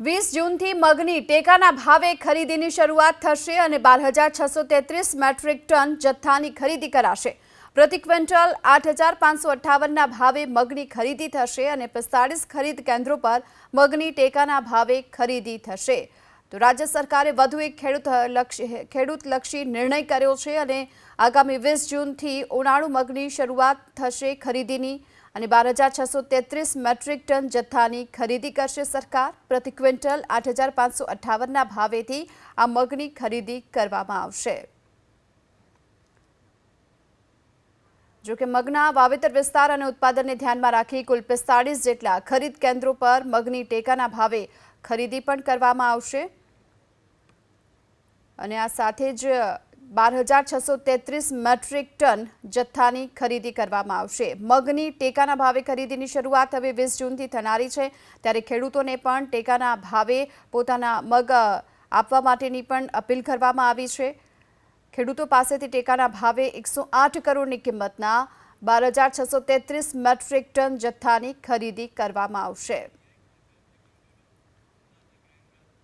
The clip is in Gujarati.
વીસ જૂનથી મગની ટેકાના ભાવે ખરીદીની શરૂઆત થશે અને બાર હજાર છસો તેત્રીસ મેટ્રિક ટન જથ્થાની ખરીદી કરાશે. પ્રતિ ક્વિન્ટલ આઠ હજાર પાંચસો અઠ્ઠાવનના ભાવે મગની ખરીદી થશે અને પિસ્તાળીસ ખરીદ કેન્દ્રો પર મગની ટેકાના ભાવે ખરીદી થશે. તો રાજ્ય સરકારે વધુ એક ખેડૂત લક્ષી, ખેડૂતલક્ષી નિર્ણય કર્યો છે અને આગામી વીસ જૂનથી ઉનાળુ મગની શરૂઆત થશે ખરીદીની અને બાર હજાર છસો તેત્રીસ મેટ્રિક ટન જથ્થાની ખરીદી કરશે સરકાર. પ્રતિ ક્વિન્ટલ આઠ હજાર પાંચસો અઠાવનના ભાવેથી આ મગની ખરીદી કરવામાં આવશે. જો કે મગના વાવેતર વિસ્તાર અને ઉત્પાદનને ધ્યાનમાં રાખી કુલ પિસ્તાળીસ જેટલા ખરીદ કેન્દ્રો પર મગની ટેકાના ભાવે ખરીદી પણ કરવામાં આવશે. અને આ સાથે જ બાર હજાર છસો તેત્રીસ મેટ્રિક ટન જથ્થાની ખરીદી કરવામાં આવશે. મગની ટેકાના ભાવે ખરીદીની શરૂઆત હવે વીસ જૂનથી થનારી છે. ત્યારે ખેડૂતોને પણ ટેકાના ભાવે પોતાના મગ આપવા માટેની પણ અપીલ કરવામાં આવી છે. ખેડૂતો પાસેથી ટેકાના ભાવે એકસો આઠ કરોડની કિંમતના બાર હજાર છસો તેત્રીસ મેટ્રિક ટન જથ્થાની ખરીદી કરવામાં આવશે.